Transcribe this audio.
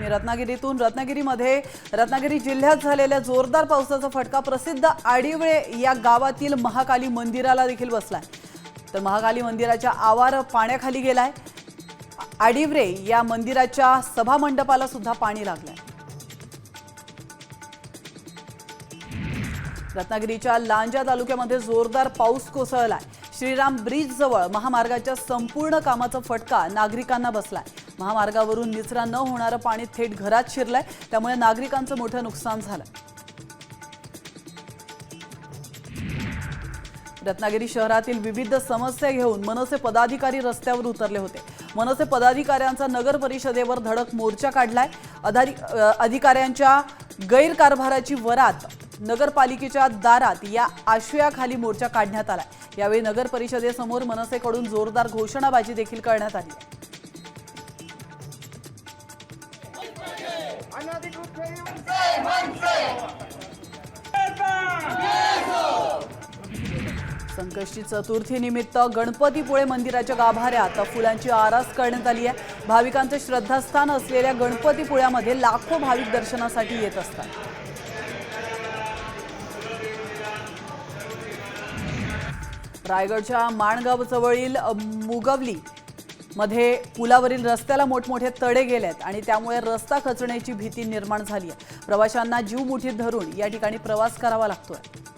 बातमी रत्नागिरीतून. रत्नागिरीमध्ये रत्नागिरी जिल्ह्यात झालेल्या जोरदार पावसाचा फटका प्रसिद्ध आडिवळे या गावातील महाकाली मंदिराला देखील बसलाय. तर महाकाली मंदिराच्या आवार पाण्याखाली गेलाय. आडिवरे या मंदिराच्या सभामंडपाला सुद्धा पाणी लागलंय. रत्नागिरीच्या लांजा तालुक्यामध्ये जोरदार पाऊस कोसळलाय. श्रीराम ब्रिज जवळ महामार्गाच्या संपूर्ण कामाचा फटका नागरिकांना बसलाय. महामार्गावरून निचरा न होणारं पाणी थेट घरात शिरलंय. त्यामुळे नागरिकांचं मोठं नुकसान झालं. रत्नागिरी शहरातील विविध समस्या घेऊन मनसे पदाधिकारी रस्त्यावर उतरले होते. मनसे पदाधिकाऱ्यांचा नगर परिषदेवर धडक मोर्चा काढलाय. अधारी अधिकाऱ्यांच्या गैरकारभाराची वरात नगरपालिकेच्या दारात या आशयाखाली मोर्चा काढण्यात आला यावेळी नगर परिषदेसमोर मनसेकडून जोरदार घोषणाबाजी देखील करण्यात आली संकष्टी चतुर्थी निमित्त गणपतीपुळे मंदिराच्या गाभाऱ्यात फुलांची आरास करण्यात आली आहे. भाविकांचे श्रद्धास्थान असलेल्या गणपतीपुळ्यामध्ये लाखो भाविक दर्शनासाठी येत असतात. रायगडच्या माणगाव जवळील मुगवली मध्ये पुलावरील रस्त्याला मोठमोठे तडे गेलेत आणि त्यामुळे रस्ता खचण्याची भीती निर्माण झाली आहे. प्रवाशांना जीव मुठीत धरून या ठिकाणी प्रवास करावा लागतोय.